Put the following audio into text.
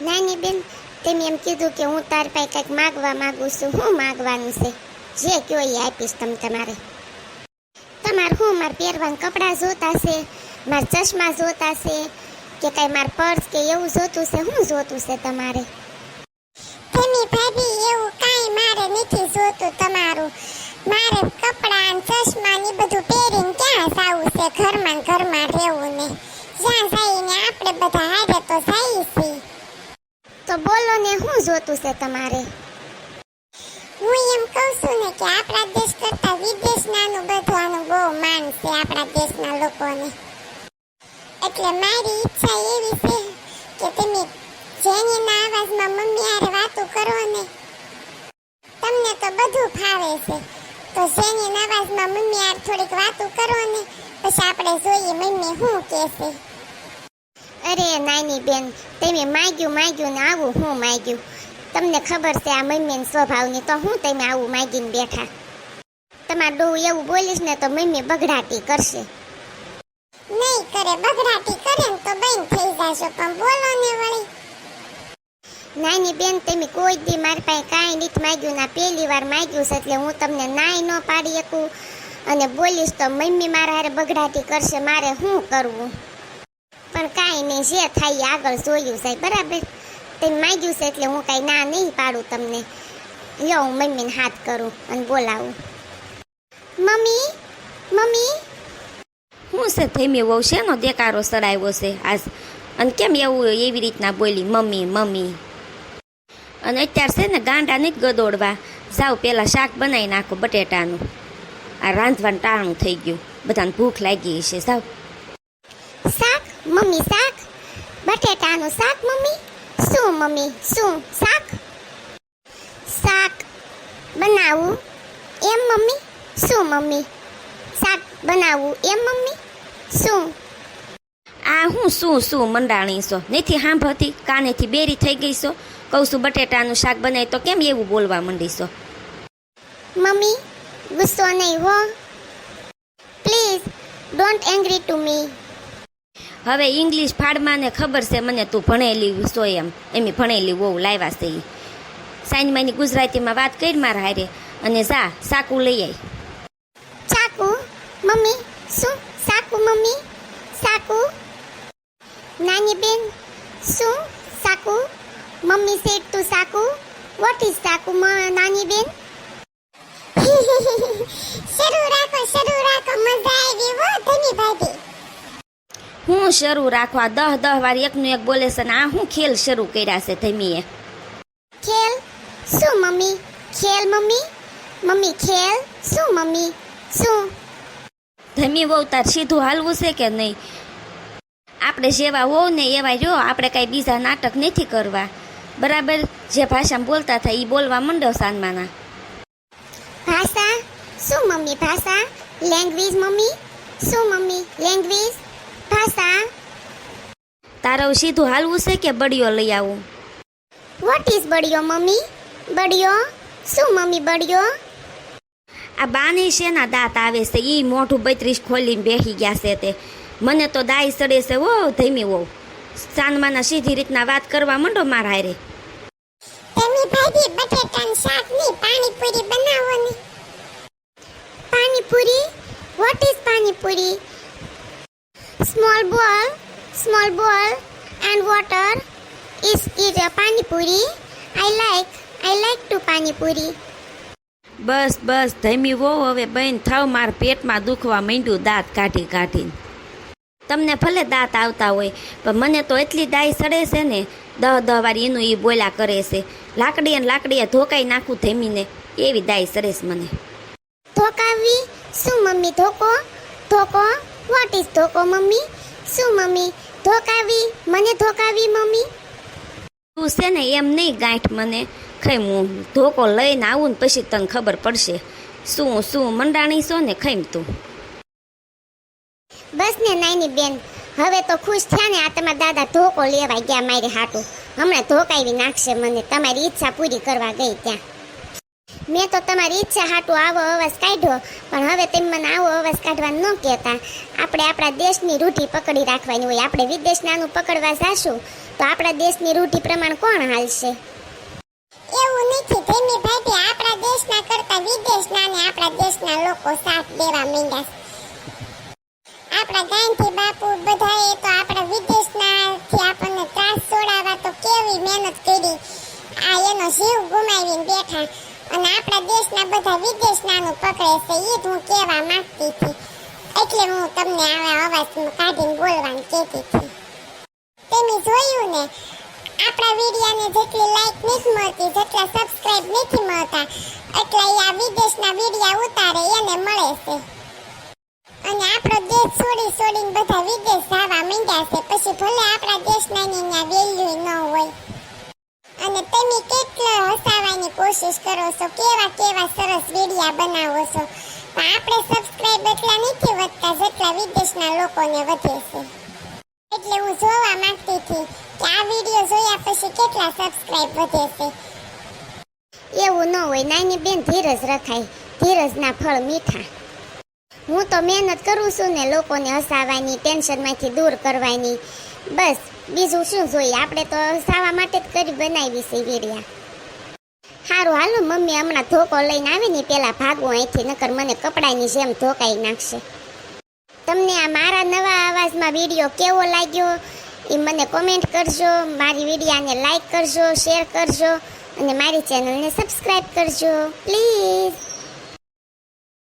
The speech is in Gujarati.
નાની બેન, તમે એમ કીધું કે હું તાર પાસે કંઈક માગવા માંગુ છું શું માગવાનું છે. જે કયો એ આપીશ તમ તમારે. તમારે હું મારે પહેરવાના કપડાં જોતા છે, મારે ચશ્મા જોતા છે, કે કઈ મારે પર્સ કે એવું જોતું છે, હું જોતું છે તમારે. તેમી ભાભી એવું કાંઈ મારે નથી જોતું તમારું. મારે કપડાં ચશ્મા ને બધું પહેરીને ક્યાં જવું છે, ઘરમાં ઘરમાં રહેવું ને. જ્યાં જઈને આપણે બધા હારે તો ને શું જોતું છે તમારે? હું એમ કહું છું ને કે આપણા દેશ કરતા વિદેશનાનું બધું આનું બહુ માન છે આપણા દેશના લોકોને. એટલે મારી ઈચ્છા એવી છે કે તમે જેનીના અવાજમાં મમ્મી આરે વાતો કરો ને, તમને તો બધું ફાવે છે. તો જેનીના અવાજમાં મમ્મી આર થોડીક વાતો કરો ને, પછી આપણે જોઈએ મમ્મી શું કહેશે અરે નાની બેન તમે માગ્યું માગ્યું ને આવું હું માગ્યું. તમને ખબર છે આ મમ્મીના સ્વભાવની તો હું તમે આવું માગીને બેઠા. તમારે ડોહ એવું બોલીશ ને તો મમ્મી બગડાટી કરશે. નહીં કરે બગડાટી કરે ને તો બંધ થઈ જશો પણ બોલો ને વળી. નાની બેન તમે કોઈ દી મારી પાસે કાંઈ નથી માગ્યું ના પહેલી વાર માગ્યું છે એટલે હું તમને નાય ન પાડી શકું. અને બોલીશ તો મમ્મી મારા હારે બગડાટી કરશે મારે શું કરવું? પણ કાંઈ નહીં, જે થાય આગળ જોયું સાહેબ બરાબર? તમે માગ્યું છે એટલે હું કાંઈ ના નહીં પાડું તમને. લ્યો, હું મમ્મીને હાથ કરું અને બોલાવું. Mummy mummy? હું છે થેમી વહુ, શેનો દેકારો સડાવ્યો છે આજ? અને કેમ એવું એવી રીતના બોલી, મમ્મી મમ્મી? અને અત્યારે છે ને ગાંડા નહીં ગદોડવા. જાવ પહેલાં શાક બનાવી નાખો બટેટાનું. આ રાંધવાનું ટાણું થઈ ગયું. બધાને ભૂખ લાગી છે જાવ. મમ્મી શાક? બટેટાનું શાક મમ્મી? શું મમ્મી? શું શાક? શાક બનાવું એમ મમ્મી? શું મમ્મી? શાક બનાવું એમ મમ્મી? શું? આ હું શું શું મંડાણી છો? નથી સાંભળતી? કાનેથી બેરી થઈ ગઈ છો? કહું છું બટેટાનું શાક બનાવી તો કેમ એવું બોલવા માંડી છો? મમ્મી ગુસ્સો નહીં હો. Please don't angry to me હવે ઇંગ્લિશ ફાડમાં ને ખબર છે, મને તું ભણેલી છો એમ. એમી ભણેલી બહુ લાવ્યા છે એ સાઈનમાની ગુજરાતીમાં વાત કરી મારા હારે અને જા, સાકુ લઈ આવી ચાકુ, મમ્મી, શું? સાકુ, મમ્મી, સાકુ? નાની બેન, શું? સાકુ? મમ્મી સેટ તું સાકુ વોટ ઇઝ સાકુ નાની બેન? હું શરૂ રાખવા દહ દહ વાર એકનું એક બોલે છે ને આ હું ખેલ શરૂ કર્યા છે ધમીએ. ખેલ? શું મમ્મી? ખેલ મમ્મી? મમ્મી ખેલ? શું મમ્મી? શું? ધમી વહુ તાર સીધું હાલવું છે કે નહીં? આપણે જેવા હોવ ને એવા જો આપણે કાંઈ બીજા નાટક નથી કરવા. બરાબર? જે ભાષામાં બોલતા થાય એ બોલવા મંડો સાનમાના. ભાષા? શું મમ્મી ભાષા? Language mummy? શું મમ્મી? લેંગ્વેજ ભાષા? તારવ સીધું હાલવું છે કે બડિયો લઈ આવું? વોટ ઇઝ બડિયો મમ્મી? બડિયો શું મમ્મી બડિયો આ બાની શેના દાંત આવે છે? એ મોઢું બત્રીસ ખોલીને બેસી ગયા છે તે. મને તો દાઈ સડે છે ઓ ધીમી વહુ. સાનમાના સીધી રીતના વાત કરવા માંડો મારા હારે. ધની ભાભી બટેટાનું શાકની પાણીપુરી બનાવો panipuri? What is panipuri? Small ball small ball and water pani puri. Panipuri I i I to to panipuri બસ બસ ધમી વહુ હવે બહેન થાવ માર પેટમાં દુખવા માંડ્યું દાંત કાઢી કાઢીને. તમને ભલે દાંત આવતા હોય પણ મને તો એટલી દાય સડે છે ને દહ દહ વાર એનું એ બોલ્યા કરે છે. લાકડીએ અને લાકડીએ ધોકાઈ નાખું ધમીને એવી દાય સડે મને. ધોકાવી? શું મમ્મી ધોકો? ધોકો? વોટ ઇઝ ધોકો મમ્મી શું મમ્મી ધોકાવી? મને ધોકાવી મમ્મી તું છે ને એમ નહીં ગાંઠ મને. ખાઈ હું ધોકો લઈને આવું ને પછી તને ખબર પડશે. શું શું મંડાણી છો ને ખાઈમ તું? બસ ને નાની બેન હવે તો ખુશ થયા ને આ તમારા દાદા ધોકો લેવા ગયા મારી હાટું. હમણાં ધોકાવી નાખશે મને તમારી ઈચ્છા પૂરી કરવા ગઈ ત્યાં. મેં તો તમારી ઈચ્છા હાટું આવો અવાજ કાઢ્યો, પણ હવે તેમ મને આવો અવાજ કાઢવા ન કહેતા. આપણે આપણા દેશની રૂઢી પકડી રાખવાની હોય, આપણે વિદેશનાનું પકડવા જાશું, તો આપણા દેશની રૂઢિ પ્રમાણ કોણ હાલશે? એવું નથી, ધીમી ભાઈ આપણા દેશના કરતા વિદેશના ને આપણા દેશના લોકો સાથ દેવા માંડ્યા આપણા ગાંધી બાપુ બધાએ તો આપણા વિદેશના થી આપણને ત્રાસ છોડાવવા તો કેવી મહેનત કરી. આ એનો જીવ ગુમાવીને બેઠા. અને આપણા દેશના બધા વિદેશનાનું પકડે છે એ જ હું કહેવા માંગતી હતી. એટલે હું તમને આવા અવાજ કાઢીને બોલવાનું કહેતી હતી. તમે જોયું ને, આપણા વિડિયાને જેટલી લાઈક નથી મળતી, જેટલા સબસ્ક્રાઇબ નથી મળતા, એટલા આ વિદેશના વિડિયા ઉતારે એને મળે છે. અને આપણો દેશ છોડી છોડીને બધા વિદેશ જવા માંડ્યા છે, પછી ભલે આપણા દેશના ત્યાં વેલ્યુ ન હોય. અને તમે કેટલા હસાવવાની કોશિશ કરો છો, કેવા કેવા સરસ વિડિયા બનાવો છો. પણ આપણે સબસ્ક્રાઇબ એટલા નથી વધતા જેટલા વિદેશના લોકોને વધે છે. એટલે હું જોવા માંગતી હતી કે આ વિડિયો જોયા પછી કેટલા સબસ્ક્રાઇબ વધે છે. એવું ન હોય, નાની બેન ધીરજ રખાય, ધીરજના ફળ મીઠા. હું તો મહેનત કરું છું ને લોકોને હસાવવાની, ટેન્શનમાંથી દૂર કરવાની. બસ, બીજું શું જોઈએ? આપણે તો હસાવા માટે જ કરી બનાવી છે વીડિયા સારું, હાલો મમ્મી, હમણાં ધોકો લઈને આવે ને પેલા ભાગવું અહીંથી, નકર મને કપડાની જેમ ધોકાઈ નાખશે. તમને આ મારા નવા અવાજમાં વીડિયો કેવો લાગ્યો, એ મને કોમેન્ટ કરજો, મારી વિડીયાને લાઈક કરજો શેર કરજો, અને મારી ચેનલને સબસ્ક્રાઈબ કરજો પ્લીઝ